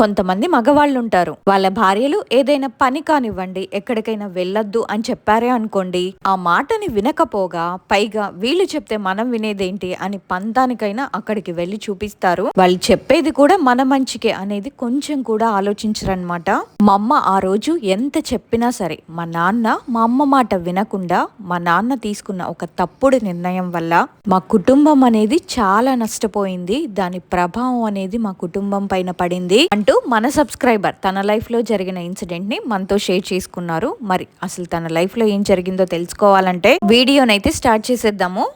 కొంతమంది మగవాళ్ళు ఉంటారు వాళ్ళ భార్యలు ఏదైనా పని కానివ్వండి ఎక్కడికైనా వెళ్ళొద్దు అని చెప్పారే అనుకోండి. ఆ మాటని వినకపోగా పైగా వీళ్ళు చెప్తే మనం వినేదేంటి అని పంతానికైనా అక్కడికి వెళ్ళి చూపిస్తారు. వాళ్ళు చెప్పేది కూడా మన మంచికే అనేది కొంచెం కూడా ఆలోచించరనమాట మా అమ్మ ఆ రోజు ఎంత చెప్పినా సరే మా నాన్న మా అమ్మ మాట వినకుండా మా నాన్న తీసుకున్న ఒక తప్పుడు నిర్ణయం వల్ల మా కుటుంబం అనేది చాలా నష్టపోయింది. దాని ప్రభావం అనేది మా కుటుంబం పైన పడింది. అంటూ మన సబ్స్క్రైబర్ తన లైఫ్లో జరిగిన ఇన్సిడెంట్ని మనతో షేర్ చేసుకున్నారు. మరి అసలు తన లైఫ్లో ఏం జరిగిందో తెలుసుకోవాలంటే వీడియోనైతే స్టార్ట్ చేసేద్దాము.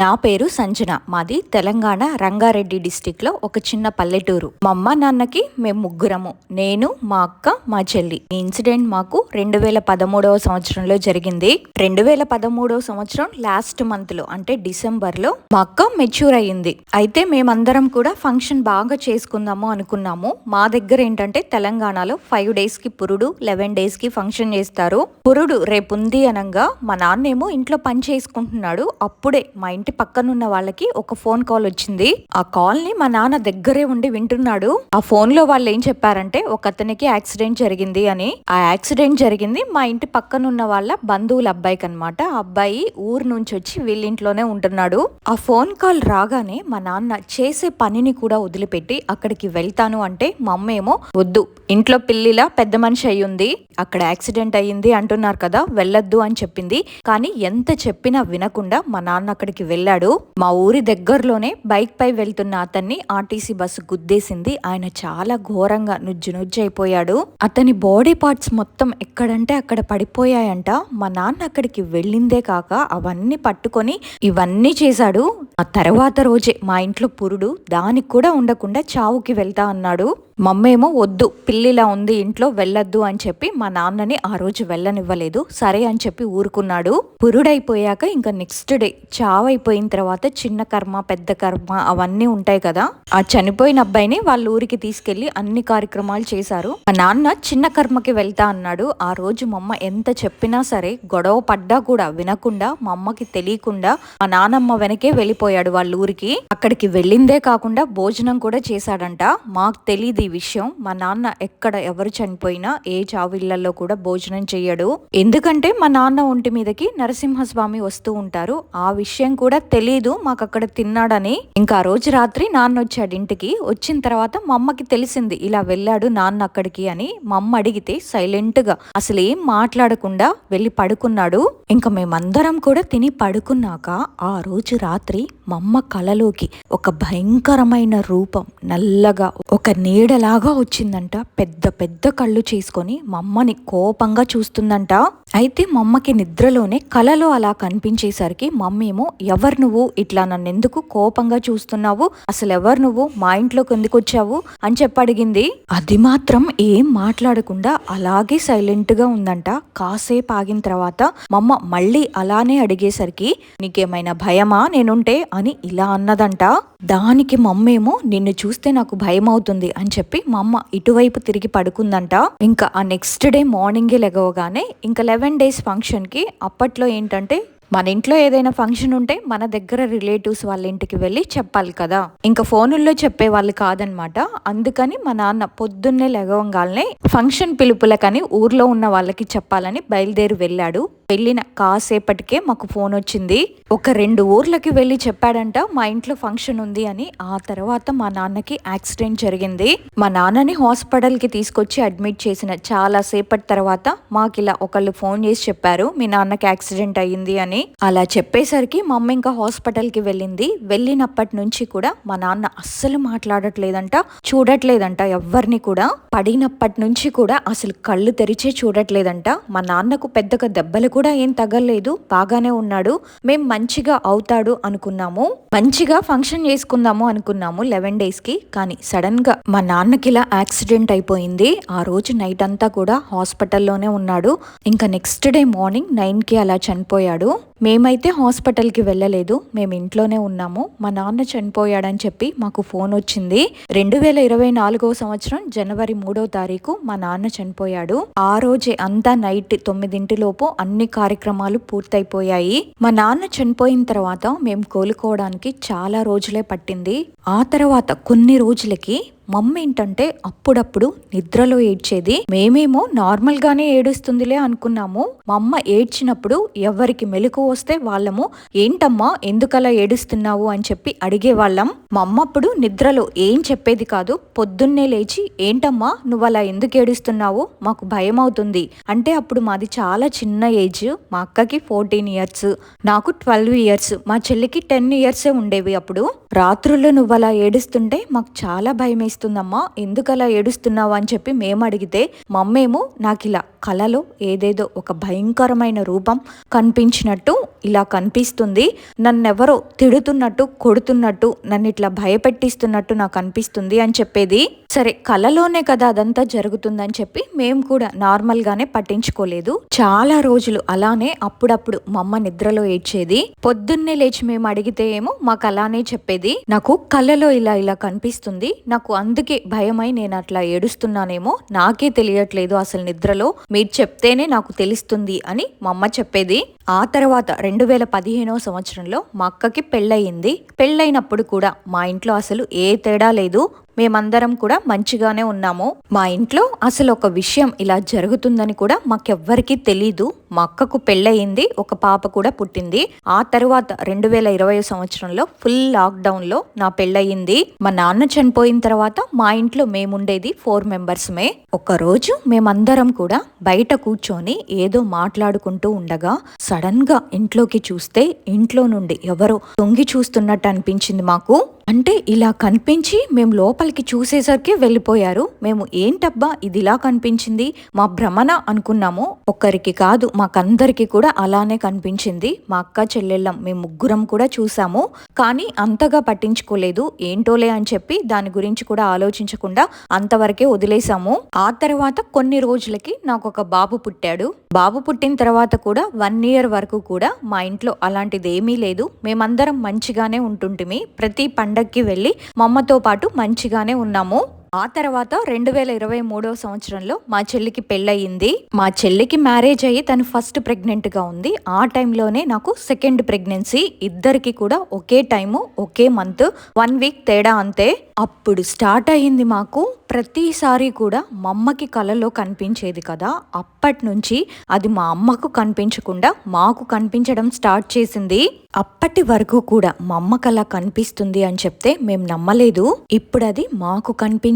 నా పేరు సంజన. మాది తెలంగాణ రంగారెడ్డి డిస్టిక్లో ఒక చిన్న పల్లెటూరు. మా అమ్మ నాన్నకి మేము ముగ్గురము. నేను మా అక్క మా చెల్లి. ఈ ఇన్సిడెంట్ మాకు రెండు వేల పదమూడవ సంవత్సరంలో జరిగింది. రెండు వేల పదమూడవ సంవత్సరం లాస్ట్ మంత్లో అంటే డిసెంబర్లో మా అక్క మెచ్యూర్ అయ్యింది. అయితే మేమందరం కూడా ఫంక్షన్ బాగా చేసుకుందాము అనుకున్నాము. మా దగ్గర ఏంటంటే తెలంగాణలో ఫైవ్ డేస్కి పురుడు లెవెన్ డేస్కి ఫంక్షన్ చేస్తారు. పురుడు రేపు ఉంది అనగా మా నాన్నేమో ఇంట్లో పని చేసుకుంటున్నాడు. అప్పుడే మా ఇంటి పక్కనున్న వాళ్ళకి ఒక ఫోన్ కాల్ వచ్చింది. ఆ కాల్ని మా నాన్న దగ్గరే ఉండి వింటున్నాడు. ఆ ఫోన్లో వాళ్ళు ఏం చెప్పారంటే ఒక అతనికి యాక్సిడెంట్ జరిగింది అని. ఆ యాక్సిడెంట్ జరిగింది మా ఇంటి పక్కనున్న వాళ్ళ బంధువుల అబ్బాయికి అనమాట ఆ అబ్బాయి ఊరు నుంచి వచ్చి వీళ్ళింట్లోనే ఉంటున్నాడు. ఆ ఫోన్ కాల్ రాగానే మా నాన్న చేసే పనిని కూడా వదిలిపెట్టి అక్కడికి వెళ్తాను అంటే మా అమ్మ ఏమో వద్దు ఇంట్లో పిల్లిలా పెద్ద మనిషి అయ్యింది అక్కడ యాక్సిడెంట్ అయ్యింది అంటున్నారు కదా వెళ్ళొద్దు అని చెప్పింది. కానీ ఎంత చెప్పినా వినకుండా మా నాన్న అక్కడికి వెళ్ళాడు. మా ఊరి దగ్గరలోనే బైక్ పై వెళ్తున్న అతన్ని ఆర్టీసీ బస్సు గుద్దేసింది. ఆయన చాలా ఘోరంగా నుజ్జు నుజ్జు అయిపోయాడు. అతని బాడీ పార్ట్స్ మొత్తం ఎక్కడంటే అక్కడ పడిపోయాయంట. మా నాన్న అక్కడికి వెళ్ళిందే కాక అవన్నీ పట్టుకొని ఇవన్నీ చేశాడు. ఆ తర్వాత రోజే మా ఇంట్లో పురుడు దానికి కూడా ఉండకుండా చావుకి వెళ్తా అన్నాడు. మమ్మేమో వద్దు పిల్లిలా ఉంది ఇంట్లో వెళ్ళొద్దు అని చెప్పి మా నాన్నని ఆ రోజు వెళ్ళనివ్వలేదు. సరే అని చెప్పి ఊరుకున్నాడు. పురుడైపోయాక ఇంకా నెక్స్ట్ డే చావైపోయిన తర్వాత చిన్న కర్మ పెద్ద కర్మ అవన్నీ ఉంటాయి కదా. ఆ చనిపోయిన అబ్బాయిని వాళ్ళ ఊరికి తీసుకెళ్ళి అన్ని కార్యక్రమాలు చేశారు. మా నాన్న చిన్న కర్మకి వెళ్తా అన్నాడు. ఆ రోజు మా అమ్మ ఎంత చెప్పినా సరే గొడవ పడ్డా కూడా వినకుండా మా అమ్మకి తెలియకుండా మా నానమ్మ వెనకే వెళ్ళిపోయాడు వాళ్ళ ఊరికి. అక్కడికి వెళ్ళిందే కాకుండా భోజనం కూడా చేశాడంట. మాకు తెలియదు ఈ విషయం. మా నాన్న ఎక్కడ ఎవరు చనిపోయినా ఏ చావిళ్ళలో కూడా భోజనం చేయడు ఎందుకంటే మా నాన్న ఒంటి మీదకి నరసింహస్వామి వస్తూ ఉంటారు. ఆ విషయం కూడా తెలీదు మాకు అక్కడ తిన్నాడని. ఇంకా ఆ రోజు రాత్రి నాన్న వచ్చాడు ఇంటికి. వచ్చిన తర్వాత మా అమ్మకి తెలిసింది ఇలా వెళ్ళాడు నాన్న అక్కడికి అని మా అమ్మ అడిగితే సైలెంట్గా అసలు ఏం మాట్లాడకుండా వెళ్ళి పడుకున్నాడు? ఇంకా మేమందరం కూడా తిని పడుకున్నాక ఆ రోజు రాత్రి మా అమ్మ కలలోకి ఒక భయంకరమైన రూపం నల్లగా ఒక నీడలాగా వచ్చిందంట. పెద్ద పెద్ద కళ్ళు చేసుకొని మా అమ్మని కోపంగా చూస్తుందంట. అయితే మా అమ్మకి నిద్రలోనే కలలో అలా కనిపించేసరికి మమ్మీ ఏమో ఎవరు నువ్వు? ఇట్లా నన్ను ఎందుకు కోపంగా చూస్తున్నావు? అసలు ఎవరు నువ్వు? మా ఇంట్లోకి ఎందుకు వచ్చావు? అని చెప్పి అడిగింది. అది మాత్రం ఏం మాట్లాడకుండా అలాగే సైలెంట్గా ఉందంట. కాసేపు ఆగిన తర్వాత మమ్మ మళ్ళీ అలానే అడిగేసరికి నీకేమైనా భయమా? నేనుంటే అని ఇలా అన్నదంట. దానికి మమ్మేమో నిన్ను చూస్తే నాకు భయం అవుతుంది అని చెప్పి మా అమ్మ ఇటువైపు తిరిగి పడుకుందంట. ఇంకా ఆ నెక్స్ట్ డే మార్నింగే లెగవగానే ఇంకా లెవెన్ డేస్ ఫంక్షన్కి అప్పట్లో ఏంటంటే మన ఇంట్లో ఏదైనా ఫంక్షన్ ఉంటే మన దగ్గర రిలేటివ్స్ వాళ్ళ ఇంటికి వెళ్ళి చెప్పాలి కదా. ఇంకా ఫోనుల్లో చెప్పే వాళ్ళు కాదనమాట. అందుకని మా నాన్న పొద్దున్నే లెగవంగానే ఫంక్షన్ పిలుపులకని ఊర్లో ఉన్న వాళ్ళకి చెప్పాలని బయలుదేరి వెళ్ళాడు. వెళ్ళిన కాసేపటికే మాకు ఫోన్ వచ్చింది. ఒక రెండు ఊర్లకి వెళ్ళి చెప్పాడంట మా ఇంట్లో ఫంక్షన్ ఉంది అని. ఆ తర్వాత మా నాన్నకి యాక్సిడెంట్ జరిగింది. మా నాన్నని హాస్పిటల్కి తీసుకొచ్చి అడ్మిట్ చేసిన చాలా సేపటి తర్వాత మాకు ఇలా ఒకళ్ళు ఫోన్ చేసి చెప్పారు మీ నాన్నకి యాక్సిడెంట్ అయ్యింది అని. అలా చెప్పేసరికి మా అమ్మ ఇంకా హాస్పిటల్కి వెళ్ళింది. వెళ్ళినప్పటి నుంచి కూడా మా నాన్న అస్సలు మాట్లాడట్లేదంట చూడట్లేదంట ఎవరిని కూడా. పడినప్పటి నుంచి కూడా అసలు కళ్ళు తెరిచే చూడట్లేదంట. మా నాన్నకు పెద్దగా దెబ్బలు కూడా ఏం తగలేదు బాగానే ఉన్నాడు. మేం మంచిగా అవుతాడు అనుకున్నాము. మంచిగా ఫంక్షన్ చేసుకుందాము అనుకున్నాము లెవెన్ డేస్కి కానీ సడన్గా మా నాన్నకి ఇలా యాక్సిడెంట్ అయిపోయింది. ఆ రోజు నైట్ అంతా కూడా హాస్పిటల్లోనే ఉన్నాడు. ఇంకా నెక్స్ట్ డే మార్నింగ్ నైన్కి అలా చనిపోయాడు. మేమైతే హాస్పిటల్కి వెళ్ళలేదు మేము ఇంట్లోనే ఉన్నాము. మా నాన్న చనిపోయాడని చెప్పి మాకు ఫోన్ వచ్చింది. రెండు వేల ఇరవై నాలుగో సంవత్సరం జనవరి మూడో తారీఖు మా నాన్న చనిపోయాడు. ఆ రోజే అంతా నైట్ తొమ్మిదింటిలోపు అన్ని కార్యక్రమాలు పూర్తయిపోయాయి. మా నాన్న చనిపోయిన తర్వాత మేము కోలుకోవడానికి చాలా రోజులే పట్టింది. ఆ తర్వాత కొన్ని రోజులకి మమ్మీ ఏంటంటే అప్పుడప్పుడు నిద్రలో ఏడ్చేది. మేమేమో నార్మల్ గానే ఏడుస్తుందిలే అనుకున్నాము. మా అమ్మ ఏడ్చినప్పుడు ఎవరికి మెలకు వస్తే వాళ్ళము ఏంటమ్మా ఎందుకలా ఏడుస్తున్నావు? అని చెప్పి అడిగేవాళ్ళం. మా అమ్మ అప్పుడు నిద్రలో ఏం చెప్పేది కాదు పొద్దున్నే లేచి ఏంటమ్మా నువ్వు అలా ఎందుకు ఏడుస్తున్నావు? మాకు భయం అవుతుంది అంటే అప్పుడు మాది చాలా చిన్న ఏజ్. మా అక్కకి ఫోర్టీన్ ఇయర్స్ నాకు ట్వెల్వ్ ఇయర్స్ మా చెల్లికి టెన్ ఇయర్సే ఉండేవి అప్పుడు. రాత్రుల్లో నువ్వు అలా ఏడుస్తుంటే మాకు చాలా భయం ఏడుస్తుందమ్మా ఎందుకలా ఏడుస్తున్నావు అని చెప్పి మేము అడిగితే మమ్మేమో నాకు ఇలా కలలో ఏదేదో ఒక భయంకరమైన రూపం కనిపించినట్టు ఇలా కనిపిస్తుంది. నన్నెవరో తిడుతున్నట్టు కొడుతున్నట్టు నన్ను ఇట్లా భయపెట్టిస్తున్నట్టు నాకు అనిపిస్తుంది అని చెప్పేది. సరే కలలోనే కదా అదంతా జరుగుతుందని చెప్పి మేము కూడా నార్మల్గానే పట్టించుకోలేదు. చాలా రోజులు అలానే అప్పుడప్పుడు మా అమ్మ నిద్రలో ఏడ్చేది. పొద్దున్నే లేచి మేము అడిగితే ఏమో మాకు అలానే చెప్పేది. నాకు కళ్ళలో ఇలా ఇలా కనిపిస్తుంది. నాకు అందుకే భయమై నేను అట్లా ఏడుస్తున్నానేమో నాకే తెలియట్లేదు అసలు నిద్రలో. మీరు చెప్తేనే నాకు తెలుస్తుంది అని మా అమ్మ చెప్పేది. ఆ తర్వాత రెండు వేల పదిహేనో సంవత్సరంలో మా అక్కకి పెళ్ళయింది. పెళ్ళైనప్పుడు కూడా మా ఇంట్లో అసలు ఏ తేడా లేదు. మేమందరం కూడా మంచిగానే ఉన్నాము. మా ఇంట్లో అసలు ఒక విషయం ఇలా జరుగుతుందని కూడా మాకెవ్వరికీ తెలీదు. మా అక్కకు పెళ్ళయింది ఒక పాప కూడా పుట్టింది. ఆ తర్వాత రెండు వేల ఇరవై సంవత్సరంలో ఫుల్ లాక్డౌన్లో నా పెళ్ళయింది. మా నాన్న చనిపోయిన తర్వాత మా ఇంట్లో మేముండేది ఫోర్ మెంబర్స్మే ఒక రోజు మేమందరం కూడా బయట కూర్చొని ఏదో మాట్లాడుకుంటూ ఉండగా సడన్గా ఇంట్లోకి చూస్తే ఇంట్లో నుండి ఎవరో తొంగి చూస్తున్నట్టు అనిపించింది మాకు. అంటే ఇలా కనిపించి మేము లోపలికి చూసేసరికి వెళ్ళిపోయారు. మేము ఏంటబ్బా ఇది ఇలా కనిపించింది? మా భ్రమణ అనుకున్నాము. ఒక్కరికి కాదు మాకందరికి కూడా అలానే కనిపించింది. మా అక్క చెల్లెళ్ళం మేము ముగ్గురం కూడా చూసాము. కానీ అంతగా పట్టించుకోలేదు. ఏంటోలే అని చెప్పి దాని గురించి కూడా ఆలోచించకుండా అంతవరకే వదిలేసాము. ఆ తర్వాత కొన్ని రోజులకి నాకు ఒక బాబు పుట్టాడు. బాబు పుట్టిన తర్వాత కూడా వన్ ఇయర్ వరకు కూడా మా ఇంట్లో అలాంటిది ఏమీ లేదు. మేమందరం మంచిగానే ఉంటుంటిమి. ప్రతి పండక్కి వెళ్ళి మా అమ్మతో పాటు మంచిగానే ఉన్నాము. ఆ తర్వాత రెండు వేల ఇరవై మూడవ సంవత్సరంలో మా చెల్లికి పెళ్ళయింది. మా చెల్లికి మ్యారేజ్ అయ్యి తను ఫస్ట్ ప్రెగ్నెంట్గా ఉంది. ఆ టైంలోనే నాకు సెకండ్ ప్రెగ్నెన్సీ. ఇద్దరికి కూడా ఒకే టైము ఒకే మంత్ వన్ వీక్ తేడా అంతే. అప్పుడు స్టార్ట్ అయ్యింది మాకు. ప్రతిసారి కూడా మా అమ్మకి కలలో కనిపించేది కదా. అప్పటి నుంచి అది మా అమ్మకు కనిపించకుండా మాకు కనిపించడం స్టార్ట్ చేసింది. అప్పటి వరకు కూడా మా అమ్మకు అలా కనిపిస్తుంది అని చెప్తే మేము నమ్మలేదు. ఇప్పుడు అది మాకు కనిపించింది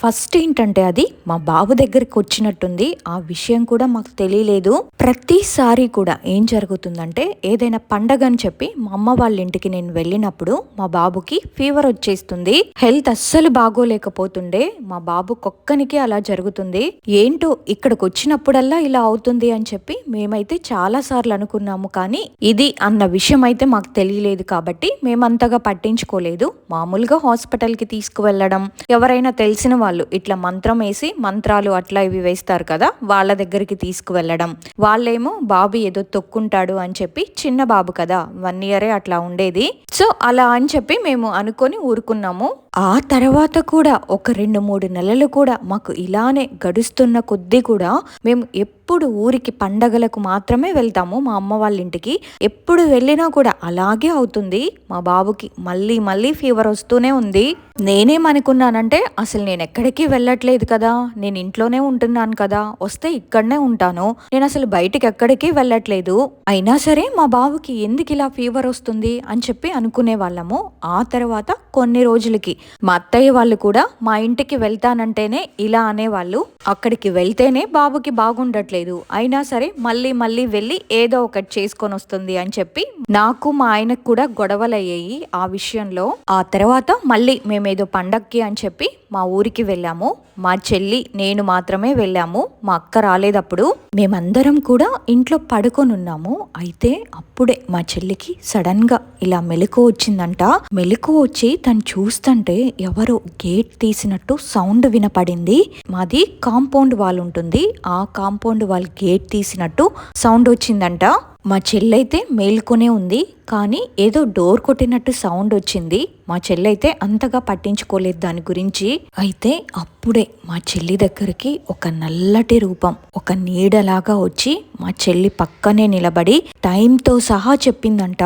ఫస్ట్ ఏంటంటే అది మా బాబు దగ్గరికి వచ్చినట్టుంది. ఆ విషయం కూడా మాకు తెలియలేదు. ప్రతిసారి కూడా ఏం జరుగుతుందంటే ఏదైనా పండగ అని చెప్పి మా అమ్మ వాళ్ళ ఇంటికి నేను వెళ్ళినప్పుడు మా బాబుకి ఫీవర్ వచ్చేస్తుంది. హెల్త్ అస్సలు బాగోలేకపోతుండే. మా బాబు కొక్కనికి అలా జరుగుతుంది. ఏంటో ఇక్కడికి వచ్చినప్పుడల్లా ఇలా అవుతుంది అని చెప్పి మేమైతే చాలా సార్లు అనుకున్నాము కానీ ఇది అన్న విషయం అయితే మాకు తెలియలేదు కాబట్టి మేమంతగా పట్టించుకోలేదు. మామూలుగా హాస్పిటల్కి తీసుకువెళ్ళడం ఎవరైనా తెలిసిన వాళ్ళు ఇట్లా మంత్రం వేసి మంత్రాలు అట్లా ఇవి వేస్తారు కదా వాళ్ళ దగ్గరికి తీసుకువెళ్ళడం. వాళ్ళేమో బాబు ఏదో తొక్కుంటాడు అని చెప్పి చిన్న బాబు కదా వన్ ఇయరే అట్లా ఉండేది. సో అలా అని చెప్పి మేము అనుకొని ఊరుకున్నాము. ఆ తర్వాత కూడా ఒక రెండు మూడు నెలలు కూడా మాకు ఇలానే గడుస్తున్న కొద్దీ కూడా మేము ఎప్పుడు ఎప్పుడు ఊరికి పండగలకు మాత్రమే వెళ్తాము. మా అమ్మ వాళ్ళ ఇంటికి. ఎప్పుడు వెళ్ళినా కూడా అలాగే అవుతుంది. మా బాబుకి మళ్ళీ మళ్ళీ ఫీవర్ వస్తూనే ఉంది. నేనేమనుకున్నానంటే అసలు నేను ఎక్కడికి వెళ్ళట్లేదు కదా. నేను ఇంట్లోనే ఉంటున్నాను కదా. వస్తే ఇక్కడనే ఉంటాను. నేను అసలు బయటికి ఎక్కడికి వెళ్ళట్లేదు. అయినా సరే మా బాబుకి ఎందుకు ఇలా ఫీవర్ వస్తుంది అని చెప్పి అనుకునే వాళ్ళము. ఆ తర్వాత కొన్ని రోజులకి మా అత్తయ్య వాళ్ళు కూడా మా ఇంటికి వెళ్తానంటేనే ఇలా అనేవాళ్ళు. అక్కడికి వెళ్తేనే బాబుకి బాగుండట్లేదు. అయినా సరే మళ్ళీ మళ్ళీ వెళ్ళి ఏదో ఒకటి చేసుకొని వస్తుంది అని చెప్పి నాకు మా ఆయనకు కూడా గొడవలు అయ్యాయి ఆ విషయంలో. ఆ తర్వాత మళ్ళీ మేమేదో పండక్కి అని చెప్పి మా ఊరికి వెళ్ళాము. మా చెల్లి నేను మాత్రమే వెళ్ళాము. మా అక్క రాలేదప్పుడు మేమందరం కూడా ఇంట్లో పడుకొని ఉన్నాము. అయితే అప్పుడే మా చెల్లికి సడన్గా ఇలా మెలకు వచ్చిందంట. మెలకు వచ్చి తను చూస్తుంటే ఎవరో గేట్ తీసినట్టు సౌండ్ వినపడింది. మాది కాంపౌండ్ వాల్ ఉంటుంది ఆ కాంపౌండ్ వాల్ గేట్ తీసినట్టు సౌండ్ వచ్చిందంట. మా చెల్లైతే మేల్కొనే ఉంది కానీ ఏదో డోర్ కొట్టినట్టు సౌండ్ వచ్చింది. మా చెల్లైతే అంతగా పట్టించుకోలేదు దాని గురించి. అయితే అప్పుడే మా చెల్లి దగ్గరికి ఒక నల్లటి రూపం ఒక నీడలాగా వచ్చి మా చెల్లి పక్కనే నిలబడి టైంతో సహా చెప్పిందంట.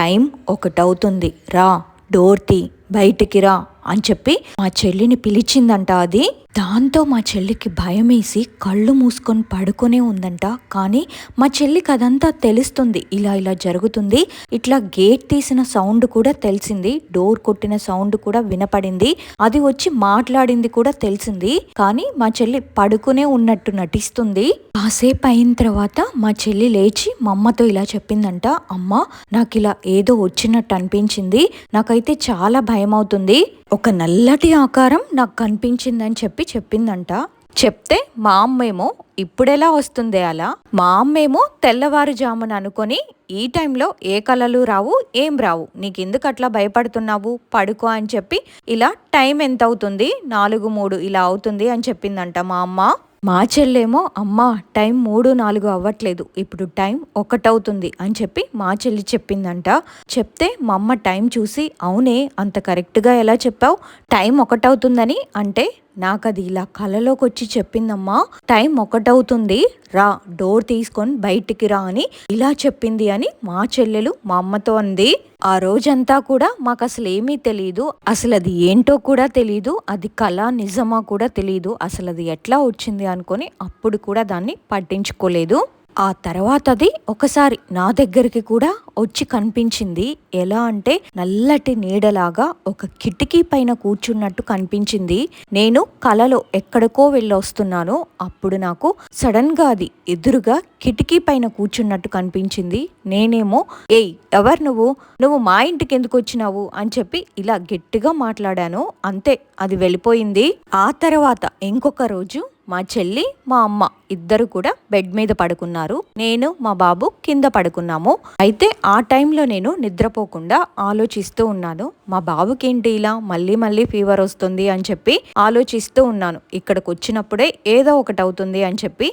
టైం ఒకటవుతుంది రా డోర్ తీ. బయటికి రా అని చెప్పి మా చెల్లిని పిలిచిందంట అది. దాంతో మా చెల్లికి భయమేసి కళ్ళు మూసుకొని పడుకునే ఉందంట. కానీ మా చెల్లికి అదంతా తెలుస్తుంది. ఇలా ఇలా జరుగుతుంది. ఇట్లా గేట్ తీసిన సౌండ్ కూడా తెలిసింది. డోర్ కొట్టిన సౌండ్ కూడా వినపడింది. అది వచ్చి మాట్లాడింది కూడా తెలిసింది. కానీ మా చెల్లి పడుకునే ఉన్నట్టు నటిస్తుంది. కాసేపు అయిన తర్వాత మా చెల్లి లేచి మా అమ్మతో ఇలా చెప్పిందంట. అమ్మ నాకు ఇలా ఏదో వచ్చినట్టు అనిపించింది. నాకైతే చాలా భయం అవుతుంది ఒక నల్లటి ఆకారం నాకు కనిపించిందని చెప్పి చెప్పిందంట. చెప్తే మా అమ్మేమో ఇప్పుడెలా వస్తుంది అలా? మా అమ్మేమో తెల్లవారుజామున అనుకొని ఈ టైంలో ఏ కళలు రావు ఏం రావు? నీకెందుకు అట్లా భయపడుతున్నావు? పడుకో అని చెప్పి ఇలా టైం ఎంత అవుతుంది నాలుగు మూడు ఇలా అవుతుంది అని చెప్పిందంట మా అమ్మ. మా చెల్లేమో అమ్మ టైం మూడు నాలుగు అవ్వట్లేదు. ఇప్పుడు టైం ఒకటవుతుంది అని చెప్పి మా చెల్లి చెప్పిందంట. చెప్తే మా అమ్మ టైం చూసి అవునే అంత కరెక్ట్గా ఎలా చెప్పావు? టైం ఒకటవుతుందని అంటే నాకు అది ఇలా కలలోకి వచ్చి చెప్పిందమ్మా. టైం ఒకటవుతుంది. రా డోర్ తీసుకొని బయటికి రా అని ఇలా చెప్పింది అని మా చెల్లెలు మా అమ్మతో అంది. ఆ రోజంతా కూడా మాకు అసలు ఏమీ తెలియదు అసలు అది ఏంటో కూడా తెలియదు అది కళ నిజమా కూడా తెలియదు అసలు అది ఎట్లా వచ్చింది అనుకొని అప్పుడు కూడా దాన్ని పట్టించుకోలేదు. ఆ తర్వాతది ఒకసారి నా దగ్గరికి కూడా వచ్చి కనిపించింది. ఎలా అంటే నల్లటి నీడలాగా ఒక కిటికీ పైన కూర్చున్నట్టు కనిపించింది. నేను కలలో ఎక్కడికో వెళ్ళొస్తున్నాను. అప్పుడు నాకు సడన్గా అది ఎదురుగా కిటికీ పైన కూర్చున్నట్టు కనిపించింది. నేనేమో ఏయ్ ఎవరు నువ్వు? నువ్వు మా ఇంటికి ఎందుకు వచ్చినావు? అని చెప్పి ఇలా గట్టిగా మాట్లాడాను. అంతే అది వెళ్ళిపోయింది. ఆ తర్వాత ఇంకొక రోజు మా చెల్లి మా అమ్మ ఇద్దరు కూడా బెడ్ మీద పడుకున్నారు. నేను మా బాబు కింద పడుకున్నాము. అయితే ఆ టైంలో నేను నిద్రపోకుండా ఆలోచిస్తూ ఉన్నాను. మా బాబుకేంటి ఇలా మళ్ళీ మళ్ళీ ఫీవర్ వస్తుంది అని చెప్పి ఆలోచిస్తూ ఉన్నాను. ఇక్కడికి వచ్చినప్పుడే ఏదో ఒకటి అవుతుంది అని చెప్పి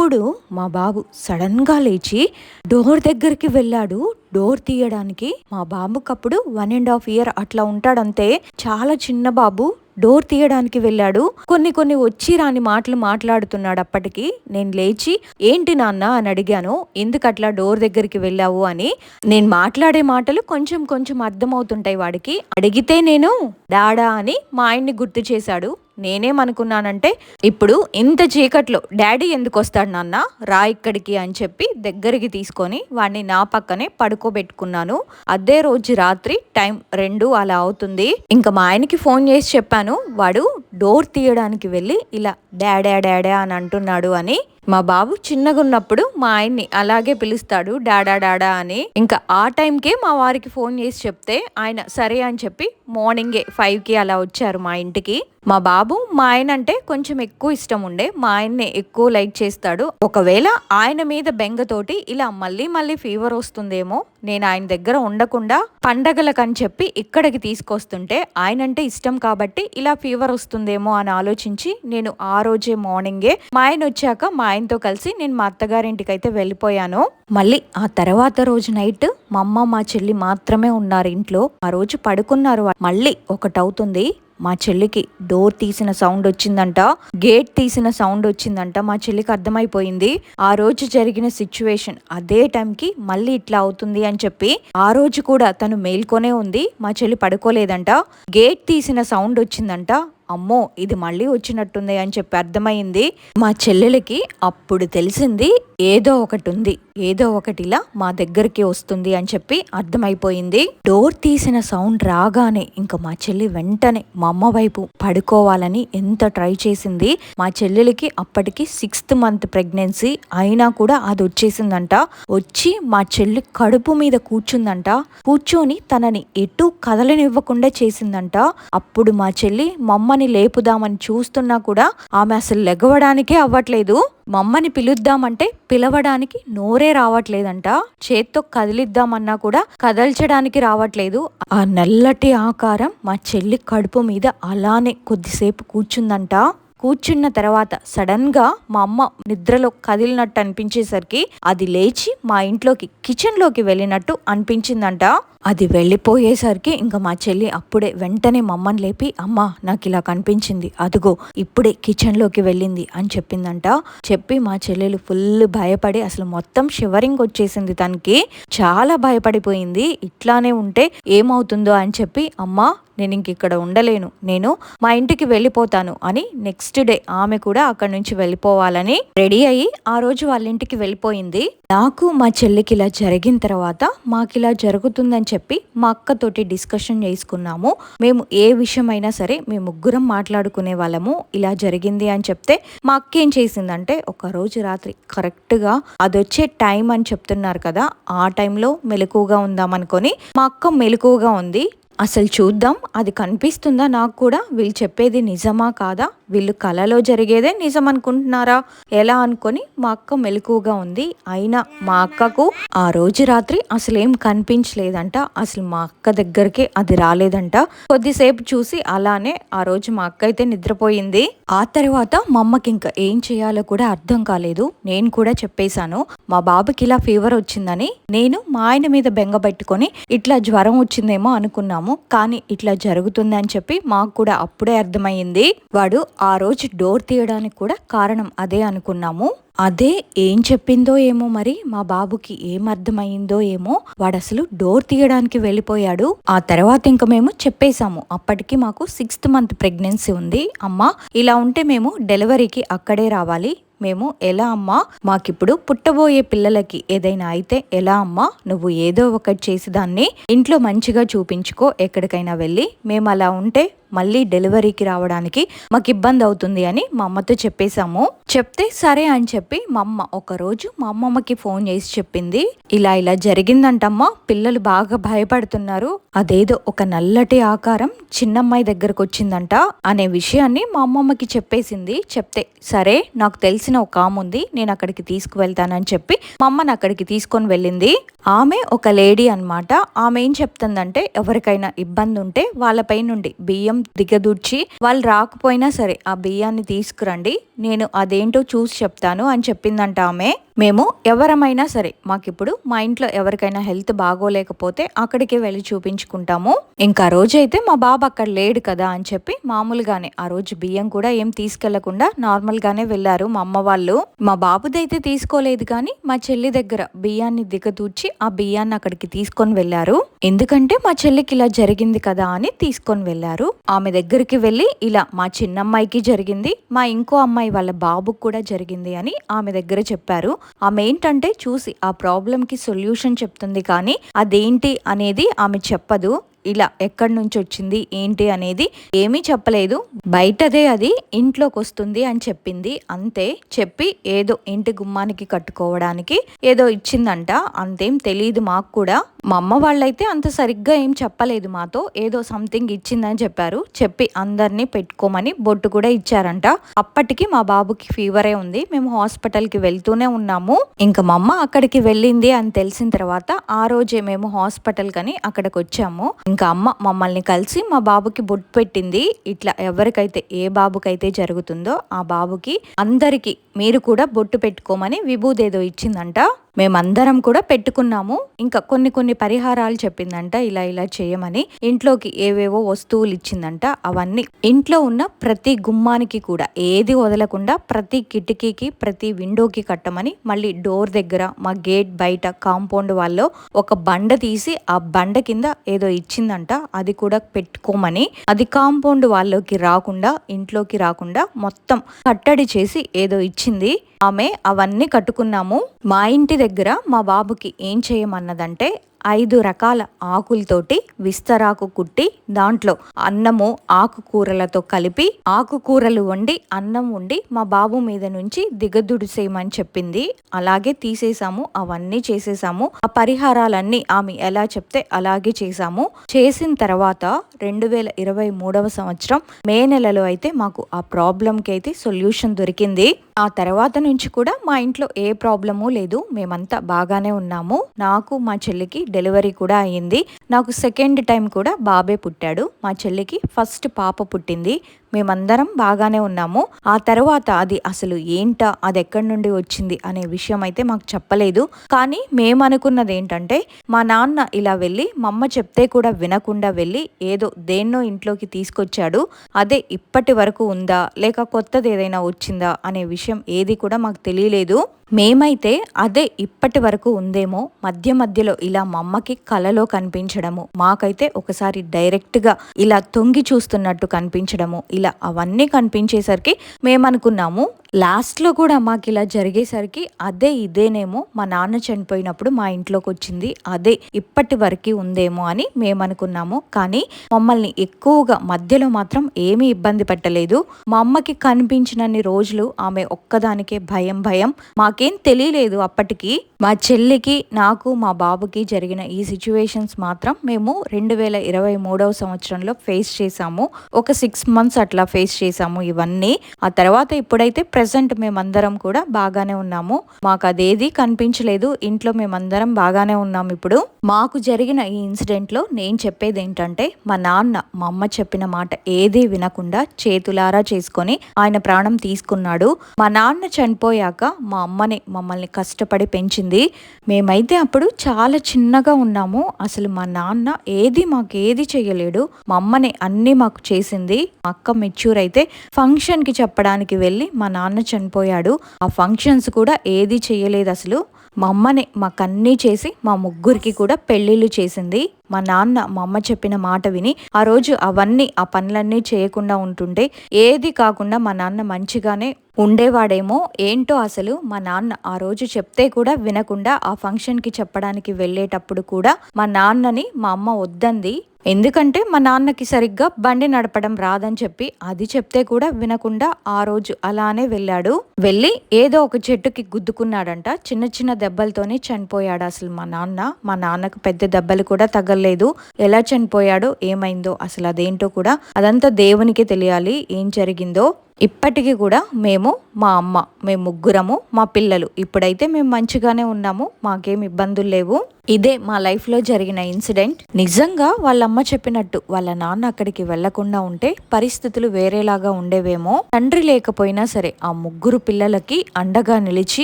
అప్పుడు మా బాబు సడన్గా లేచి డోర్ దగ్గరికి వెళ్ళాడు. డోర్ తీయడానికి మా బాబుకి అప్పుడు వన్ అండ్ హాఫ్ ఇయర్ అట్లా ఉంటాడంతే. చాలా చిన్న బాబు. డోర్ తీయడానికి వెళ్ళాడు. కొన్ని కొన్ని వచ్చి రాని మాటలు మాట్లాడుతున్నాడు అప్పటికి. నేను లేచి ఏంటి నాన్న? అని అడిగాను. ఎందుకు అట్లా డోర్ దగ్గరికి వెళ్ళావు? అని. నేను మాట్లాడే మాటలు కొంచెం కొంచెం అర్థమవుతుంటాయి వాడికి. అడిగితే నేను డాడా అని మా ఆయన్ని గుర్తు చేశాడు. నేనేమనుకున్నానంటే ఇప్పుడు ఇంత చీకట్లో డాడీ ఎందుకు వస్తాడు నాన్న? రా ఇక్కడికి అని చెప్పి దగ్గరికి తీసుకొని వాడిని నా పక్కనే పడుకోబెట్టుకున్నాను. అదే రోజు రాత్రి టైం రెండు అలా అవుతుంది. ఇంకా మా ఆయనకి ఫోన్ చేసి చెప్పాను వాడు డోర్ తీయడానికి వెళ్ళి ఇలా డాడా డాడా అని అంటున్నాడు అని. మా బాబు చిన్నగా ఉన్నప్పుడు మా ఆయన్ని అలాగే పిలుస్తాడు డాడా డాడా అని. ఇంకా ఆ టైంకే మా వారికి ఫోన్ చేసి చెప్తే ఆయన సరే అని చెప్పి మార్నింగే ఫైవ్కి అలా వచ్చారు మా ఇంటికి. మా బాబు మా ఆయన అంటే కొంచెం ఎక్కువ ఇష్టం ఉండే. మా ఆయన్ని ఎక్కువ లైక్ చేస్తాడు. ఒకవేళ ఆయన మీద బెంగతోటి ఇలా మళ్ళీ మళ్ళీ ఫీవర్ వస్తుందేమో నేను ఆయన దగ్గర ఉండకుండా పండగలకని చెప్పి ఇక్కడికి తీసుకొస్తుంటే ఆయన అంటే ఇష్టం కాబట్టి ఇలా ఫీవర్ వస్తుందేమో అని ఆలోచించి నేను ఆ రోజే మార్నింగే మా ఆయన వచ్చాక మా ఆయనతో కలిసి నేను మా అత్తగారింటికి అయితే వెళ్ళిపోయాను. మళ్ళీ ఆ తర్వాత రోజు నైట్ మా అమ్మ మా చెల్లి మాత్రమే ఉన్నారు ఇంట్లో. ఆ రోజు పడుకున్నారు. మళ్ళీ ఒకటవుతుంది. మా చెల్లికి డోర్ తీసిన సౌండ్ వచ్చిందంట గేట్ తీసిన సౌండ్ వచ్చిందంట మా చెల్లికి అర్థమైపోయింది. ఆ రోజు జరిగిన సిచ్యువేషన్ అదే టైంకి మళ్ళీ ఇట్లా అవుతుంది అని చెప్పి ఆ రోజు కూడా తను మేల్కొనే ఉంది. మా చెల్లి పడుకోలేదంట గేట్ తీసిన సౌండ్ వచ్చిందంట అమ్మో ఇది మళ్ళీ వచ్చినట్టుంది అని చెప్పి అర్థమైంది. మా చెల్లెలకి అప్పుడు తెలిసింది ఏదో ఒకటి ఉంది ఏదో ఒకటి ఇలా మా దగ్గరికి వస్తుంది అని చెప్పి అర్థమైపోయింది. డోర్ తీసిన సౌండ్ రాగానే ఇంకా మా చెల్లి వెంటనే మా అమ్మ వైపు పడుకోవాలని ఎంత ట్రై చేసింది. మా చెల్లెలకి అప్పటికి సిక్స్త్ మంత్ ప్రెగ్నెన్సీ అయినా కూడా అది వచ్చేసిందంట. వచ్చి మా చెల్లి కడుపు మీద కూర్చుందంట. కూర్చొని తనని ఎటు కదలనివ్వకుండా చేసిందంట. అప్పుడు మా చెల్లి మమ్మని లేపుదామని చూస్తున్నా కూడా ఆమె అసలు లెగవడానికే అవ్వట్లేదు. మమ్మని పిలుద్దామంటే పిలవడానికి నోరే రావట్లేదంట. చేత్తో కదిలిద్దామన్నా కూడా కదల్చడానికి రావట్లేదు. ఆ నల్లటి ఆకారం మా చెల్లి కడుపు మీద అలానే కొద్దిసేపు కూర్చుందంట. కూర్చున్న తర్వాత సడన్గా మా అమ్మ నిద్రలో కదిలినట్టు అనిపించేసరికి అది లేచి మా ఇంట్లోకి కిచెన్లోకి వెళ్ళినట్టు అనిపించిందంట. అది వెళ్ళిపోయేసరికి ఇంకా మా చెల్లి అప్పుడే వెంటనే మమ్మని లేపి అమ్మ నాకు ఇలా కనిపించింది. అదిగో ఇప్పుడే కిచెన్లోకి వెళ్ళింది అని చెప్పిందంట. చెప్పి మా చెల్లెలు ఫుల్ భయపడి అసలు మొత్తం షివరింగ్ వచ్చేసింది తనకి. చాలా భయపడిపోయింది. ఇట్లానే ఉంటే ఏమవుతుందో అని చెప్పి అమ్మ నేను ఇంక ఇక్కడ ఉండలేను. నేను మా ఇంటికి వెళ్ళిపోతాను అని నెక్స్ట్ డే ఆమె కూడా అక్కడి నుంచి వెళ్ళిపోవాలని రెడీ అయ్యి ఆ రోజు వాళ్ళ ఇంటికి వెళ్ళిపోయింది. నాకు మా చెల్లికి ఇలా జరిగిన తర్వాత మాకు ఇలా జరుగుతుందని చెప్పి మా అక్కతోటి డిస్కషన్ చేసుకున్నాము. మేము ఏ విషయమైనా సరే మేము ముగ్గురం మాట్లాడుకునే వాళ్ళము. ఇలా జరిగింది అని చెప్తే మా అక్క ఏం చేసిందంటే ఒక రోజు రాత్రి కరెక్ట్గా అది వచ్చే టైం అని చెప్తున్నారు కదా ఆ టైంలో మెలకువగా ఉందామనుకొని మా అక్క మెలకువగా ఉంది. అసలు చూద్దాం అది కనిపిస్తుందా నాకు కూడా? వీళ్ళు చెప్పేది నిజమా కాదా? వీళ్ళు కళలో జరిగేదే నిజం అనుకుంటున్నారా ఎలా అనుకొని మా అక్క మెలకుగా ఉంది. అయినా మా అక్కకు ఆ రోజు రాత్రి అసలు ఏం కనిపించలేదంట. అసలు మా అక్క దగ్గరికి అది రాలేదంట. కొద్దిసేపు చూసి అలానే ఆ రోజు మా అక్క అయితే నిద్రపోయింది. ఆ తర్వాత మా అమ్మకి ఇంకా ఏం చేయాలో కూడా అర్థం కాలేదు. నేను కూడా చెప్పేశాను మా బాబుకి ఇలా ఫీవర్ వచ్చిందని. నేను మా ఆయన మీద బెంగ పెట్టుకొని ఇట్లా జ్వరం వచ్చిందేమో అనుకున్నాము. కానీ ఇట్లా జరుగుతుందని చెప్పి మాకు కూడా అప్పుడే అర్థమైంది వాడు ఆ రోజు డోర్ తీయడానికి కూడా కారణం అదే అనుకున్నాము. అదే ఏం చెప్పిందో ఏమో మరి మా బాబుకి ఏం అర్థమైందో ఏమో వాడు అసలు డోర్ తీయడానికి వెళ్ళిపోయాడు. ఆ తర్వాత ఇంకా మేము చెప్పేశాము. అప్పటికి మాకు సిక్స్త్ మంత్ ప్రెగ్నెన్సీ ఉంది. అమ్మ ఇలా ఉంటే మేము డెలివరీకి అక్కడే రావాలి. మేము ఎలా అమ్మా? మాకిప్పుడు పుట్టబోయే పిల్లలకి ఏదైనా అయితే ఎలా అమ్మా? నువ్వు ఏదో ఒకటి చేసి దాన్ని ఇంట్లో మంచిగా చూపించుకో ఎక్కడికైనా వెళ్ళి. మేము అలా ఉంటే మళ్ళీ డెలివరీకి రావడానికి మాకు ఇబ్బంది అవుతుంది అని మా అమ్మతో చెప్పేశాము. చెప్తే సరే అని చెప్పి మా అమ్మ ఒకరోజు మా అమ్మమ్మకి ఫోన్ చేసి చెప్పింది ఇలా ఇలా జరిగిందంటమ్మా పిల్లలు బాగా భయపడుతున్నారు అదేదో ఒక నల్లటి ఆకారం చిన్నమ్మాయి దగ్గరకు వచ్చిందంట అనే విషయాన్ని మా అమ్మమ్మకి చెప్పేసింది. చెప్తే సరే నాకు తెలిసిన ఒక ఆమె ఉంది నేను అక్కడికి తీసుకువెళ్తానని చెప్పి మా అమ్మని అక్కడికి తీసుకొని వెళ్ళింది. ఆమె ఒక లేడీ అన్నమాట. ఆమె ఏం చెప్తుందంటే ఎవరికైనా ఇబ్బంది ఉంటే వాళ్ళపై నుండి బియ్యం దిగదూర్చి వాళ్ళు రాకపోయినా సరే ఆ బియ్యాన్ని తీసుకురండి నేను అదేంటో చూసి చెప్తాను అని చెప్పిందంట ఆమె. మేము ఎవరమైనా సరే మాకిప్పుడు మా ఇంట్లో ఎవరికైనా హెల్త్ బాగోలేకపోతే అక్కడికే వెళ్ళి చూపించుకుంటాము. ఇంకా రోజైతే మా బాబు అక్కడ లేడు కదా అని చెప్పి మామూలుగానే ఆ రోజు బియ్యం కూడా ఏం తీసుకెళ్ళకుండా నార్మల్ గానే వెళ్ళారు మా అమ్మ వాళ్ళు. మా బాబుదైతే తీసుకోలేదు కానీ మా చెల్లి దగ్గర బియ్యాన్ని దిగదూర్చి ఆ బియ్యాన్ని అక్కడికి తీసుకొని వెళ్ళారు. ఎందుకంటే మా చెల్లికి ఇలా జరిగింది కదా అని తీసుకొని వెళ్ళారు. ఆమె దగ్గరికి వెళ్ళి ఇలా మా చిన్నమ్మాయికి జరిగింది మా ఇంకో అమ్మాయి వాళ్ళ బాబుకు కూడా జరిగింది అని ఆమె దగ్గర చెప్పారు. ఆమె ఏంటంటే చూసి ఆ ప్రాబ్లంకి సొల్యూషన్ చెప్తుంది కానీ అదేంటి అనేది ఆమె చెప్పదు. ఇలా ఎక్కడి నుంచి వచ్చింది ఏంటి అనేది ఏమీ చెప్పలేదు. బయటదే అది ఇంట్లోకి వస్తుంది అని చెప్పింది. అంతే చెప్పి ఏదో ఇంటి గుమ్మానికి కట్టుకోవడానికి ఏదో ఇచ్చిందంట. అంతేం తెలియదు మాకు కూడా. మా అమ్మ వాళ్ళైతే అంత సరిగ్గా ఏం చెప్పలేదు మాతో. ఏదో సంథింగ్ ఇచ్చిందని చెప్పారు. చెప్పి అందరినీ పెట్టుకోమని బొట్టు కూడా ఇచ్చారంట. అప్పటికి మా బాబుకి ఫీవరే ఉంది. మేము హాస్పిటల్కి వెళ్తూనే ఉన్నాము. ఇంకా మా అమ్మ అక్కడికి వెళ్ళింది అని తెలిసిన తర్వాత ఆ రోజే మేము హాస్పిటల్ కని అక్కడికి వచ్చాము. ఇంకా అమ్మ మమ్మల్ని కలిసి మా బాబుకి బొట్టు పెట్టింది. ఇట్లా ఎవరికైతే ఏ బాబుకైతే జరుగుతుందో ఆ బాబుకి అందరికి మీరు కూడా బొట్టు పెట్టుకోమని విభూదేదో ఇచ్చిందంట. మేమందరం కూడా పెట్టుకున్నాము. ఇంకా కొన్ని కొన్ని పరిహారాలు చెప్పిందంట ఇలా ఇలా చేయమని. ఇంట్లోకి ఏవేవో వస్తువులు ఇచ్చిందంట అవన్నీ. ఇంట్లో ఉన్న ప్రతి గుమ్మానికి కూడా ఏది వదలకుండా ప్రతి కిటికీకి ప్రతి విండోకి కట్టమని మళ్ళీ డోర్ దగ్గర మా గేట్ బయట కాంపౌండ్ వాళ్ళు ఒక బండ తీసి ఆ బండ కింద ఏదో ఇచ్చిందంట అది కూడా పెట్టుకోమని. అది కాంపౌండ్ వాళ్ళకి రాకుండా ఇంట్లోకి రాకుండా మొత్తం కట్టడి చేసి ఏదో ఇచ్చింది. ఆమె అవన్నీ కట్టుకున్నాము. మా ఇంటి దగ్గర మా బాబుకి ఏం చేయమన్నదంటే ఐదు రకాల ఆకులతోటి విస్తరాకు కుట్టి దాంట్లో అన్నము ఆకుకూరలతో కలిపి ఆకుకూరలు వండి అన్నం వండి మా బాబు మీద నుంచి దిగదుడిసేయమని చెప్పింది. అలాగే తీసేసాము అవన్నీ చేసేసాము ఆ పరిహారాలన్నీ ఆమె ఎలా చెప్తే అలాగే చేసాము చేసిన తర్వాత రెండు వేల ఇరవై మూడవ సంవత్సరం మే నెలలో అయితే మాకు ఆ ప్రాబ్లంకి అయితే సొల్యూషన్ దొరికింది. ఆ తర్వాత నుంచి కూడా మా ఇంట్లో ఏ ప్రాబ్లము లేదు. మేమంతా బాగానే ఉన్నాము. నాకు మా చెల్లికి డెలివరీ కూడా అయ్యింది నాకు సెకండ్ టైం కూడా బాబే పుట్టాడు. మా చెల్లికి ఫస్ట్ పాప పుట్టింది. మేమందరం బాగానే ఉన్నాము. ఆ తర్వాత అది అసలు ఏంటా అది ఎక్కడి నుండి వచ్చింది అనే విషయం అయితే మాకు చెప్పలేదు. కానీ మేము అనుకున్నది ఏంటంటే మా నాన్న ఇలా వెళ్ళి మా అమ్మ చెప్తే కూడా వినకుండా వెళ్ళి ఏదో దేన్నో ఇంట్లోకి తీసుకొచ్చాడు. అదే ఇప్పటి వరకు ఉందా లేక కొత్తది ఏదైనా వచ్చిందా అనే విషయం ఏది కూడా మాకు తెలియలేదు. మేమైతే అదే ఇప్పటి వరకు ఉందేమో మధ్య మధ్యలో ఇలా మా అమ్మకి కలలో కనిపించడము మాకైతే ఒకసారి డైరెక్ట్గా ఇలా తొంగి చూస్తున్నట్టు కనిపించడము ఇలా అవన్నీ కనిపించేసరికి మేమనుకున్నాము లాస్ట్లో కూడా మాకు ఇలా జరిగేసరికి అదే ఇదేనేమో మా నాన్న చనిపోయినప్పుడు మా ఇంట్లోకి వచ్చింది అదే ఇప్పటి వరకు ఉందేమో అని మేము అనుకున్నాము కానీ మమ్మల్ని ఎక్కువగా మధ్యలో మాత్రం ఏమీ ఇబ్బంది పెట్టలేదు. మా అమ్మకి కనిపించినన్ని రోజులు ఆమె ఒక్కదానికే భయం భయం. మాకేం తెలియలేదు అప్పటికి. మా చెల్లికి నాకు మా బాబుకి జరిగిన ఈ సిచ్యువేషన్స్ మాత్రం మేము రెండు వేల ఇరవై మూడవ సంవత్సరంలో ఫేస్ చేసాము ఒక సిక్స్ మంత్స్ అట్లా ఫేస్ చేసాము ఇవన్నీ. ఆ తర్వాత ఇప్పుడైతే ప్రజెంట్ మేమందరం కూడా బాగానే ఉన్నాము. మాకు అదేది కనిపించలేదు. ఇంట్లో మేమందరం బాగానే ఉన్నాం ఇప్పుడు. మాకు జరిగిన ఈ ఇన్సిడెంట్లో నేను చెప్పేది ఏంటంటే మా నాన్న మా అమ్మ చెప్పిన మాట ఏదీ వినకుండా చేతులారా చేసుకొని ఆయన ప్రాణం తీసుకున్నాడు. మా నాన్న చనిపోయాక మా అమ్మని మమ్మల్ని కష్టపడి పెంచింది. మేమైతే అప్పుడు చాలా చిన్నగా ఉన్నాము. అసలు మా నాన్న ఏది మాకు ఏది చేయలేడు మా అమ్మని అన్నీ మాకు చేసింది. మా అక్క మెచ్యూర్ అయితే ఫంక్షన్కి చెప్పడానికి వెళ్ళి మా నాన్న చనిపోయాడు. ఆ ఫంక్షన్స్ కూడా ఏది చేయలేదు అసలు. మా అమ్మనే మాకన్నీ చేసి మా ముగ్గురికి కూడా పెళ్ళిళ్ళు చేసింది. మా నాన్న మా అమ్మ చెప్పిన మాట విని ఆ రోజు అవన్నీ ఆ పనులన్నీ చేయకుండా ఉంటుండే ఏది కాకుండా మా నాన్న మంచిగానే ఉండేవాడేమో. ఏంటో అసలు మా నాన్న ఆ రోజు చెప్తే కూడా వినకుండా ఆ ఫంక్షన్కి చెప్పడానికి వెళ్ళేటప్పుడు కూడా మా నాన్నని మా అమ్మ వద్దంది. ఎందుకంటే మా నాన్నకి సరిగ్గా బండి నడపడం రాదని చెప్పి అది చెప్తే కూడా వినకుండా ఆ రోజు అలానే వెళ్ళాడు. వెళ్ళి ఏదో ఒక చెట్టుకి గుద్దుకున్నాడంట. చిన్న చిన్న దెబ్బలతోనే చనిపోయాడు అసలు మా నాన్న. మా నాన్నకు పెద్ద దెబ్బలు కూడా తగలలేదు ఎలా చనిపోయాడో ఏమైందో అసలు అదేంటో కూడా అదంతా దేవునికి తెలియాలి. ఏం జరిగిందో ఇప్పటికీ కూడా మేము మా అమ్మ మేము ముగ్గురము మా పిల్లలు. ఇప్పుడైతే మేము మంచిగానే ఉన్నాము. మాకేం ఇబ్బందులు లేవు. ఇదే మా లైఫ్లో జరిగిన ఇన్సిడెంట్. నిజంగా వాళ్ళ అమ్మ చెప్పినట్టు వాళ్ళ నాన్న అక్కడికి వెళ్ళకుండా ఉంటే పరిస్థితులు వేరేలాగా ఉండేవేమో. తండ్రి లేకపోయినా సరే ఆ ముగ్గురు పిల్లలకి అండగా నిలిచి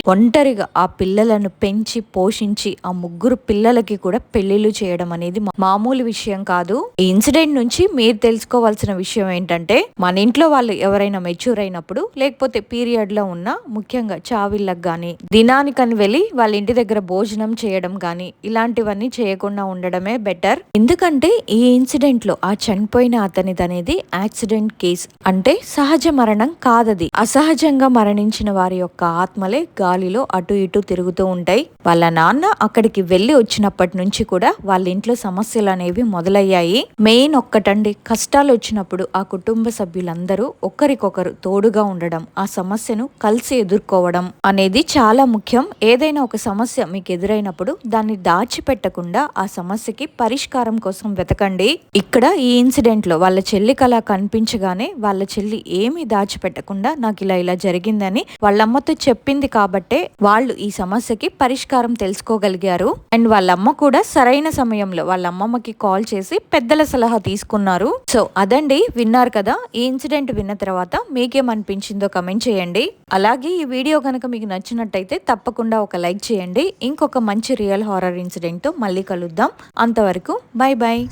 ఒంటరిగా ఆ పిల్లలను పెంచి పోషించి ఆ ముగ్గురు పిల్లలకి కూడా పెళ్ళిళ్ళు చేయడం అనేది మామూలు విషయం కాదు. ఈ ఇన్సిడెంట్ నుంచి మీరు తెలుసుకోవాల్సిన విషయం ఏంటంటే మన ఇంట్లో వాళ్ళు ఎవరైనా మెచ్యూర్ అయినప్పుడు లేకపోతే పీరియడ్లో ఉన్న ముఖ్యంగా చావిళ్ళకు గాని దినానికని వెళ్ళి వాళ్ళ ఇంటి దగ్గర భోజనం చేయడం గాని ఇలాంటివన్నీ చేయకుండా ఉండడమే బెటర్ ఎందుకంటే ఈ ఇన్సిడెంట్లో ఆ చనిపోయిన అతనిది అనేది యాక్సిడెంట్ కేస్. అంటే సహజ మరణం కాదది. అసహజంగా మరణించిన వారి యొక్క ఆత్మలే గాలిలో అటు ఇటు తిరుగుతూ ఉంటాయి. వాళ్ళ నాన్న అక్కడికి వెళ్ళి వచ్చినప్పటి నుంచి కూడా వాళ్ళ ఇంట్లో సమస్యలు అనేవి మొదలయ్యాయి. మెయిన్ ఒక్కటండి కష్టాలు వచ్చినప్పుడు ఆ కుటుంబ సభ్యులందరూ ఒకరికొకరు తోడుగా ఉండడం ఆ సమస్యను కలిసి ఎదుర్కోవడం అనేది చాలా ముఖ్యం. ఏదైనా ఒక సమస్య మీకు ఎదురైనప్పుడు దాన్ని దాచిపెట్టకుండా ఆ సమస్యకి పరిష్కారం కోసం వెతకండి. ఇక్కడ ఈ ఇన్సిడెంట్లో వాళ్ళ చెల్లికి అలా కనిపించగానే వాళ్ళ చెల్లి ఏమీ దాచిపెట్టకుండా నాకు ఇలా ఇలా జరిగిందని వాళ్ళ అమ్మతో చెప్పింది కాబట్టే వాళ్ళు ఈ సమస్యకి పరిష్కారం తెలుసుకోగలిగారు. అండ్ వాళ్ళ అమ్మ కూడా సరైన సమయంలో వాళ్ళ అమ్మమ్మకి కాల్ చేసి పెద్దల సలహా తీసుకున్నారు. సో అదండి విన్నారు కదా ఈ ఇన్సిడెంట్ విన్న తర్వాత మీకేమనిపించిందో కమెంట్ చేయండి. అలాగే ఈ వీడియో కనుక మీకు నచ్చినట్టయితే తప్పకుండా ఒక లైక్ చేయండి. ఇంకొక మంచి రియల్ హారర్ ఇన్సిడెంట్తో మళ్ళీ కలుద్దాం. అంతవరకు బాయ్ బాయ్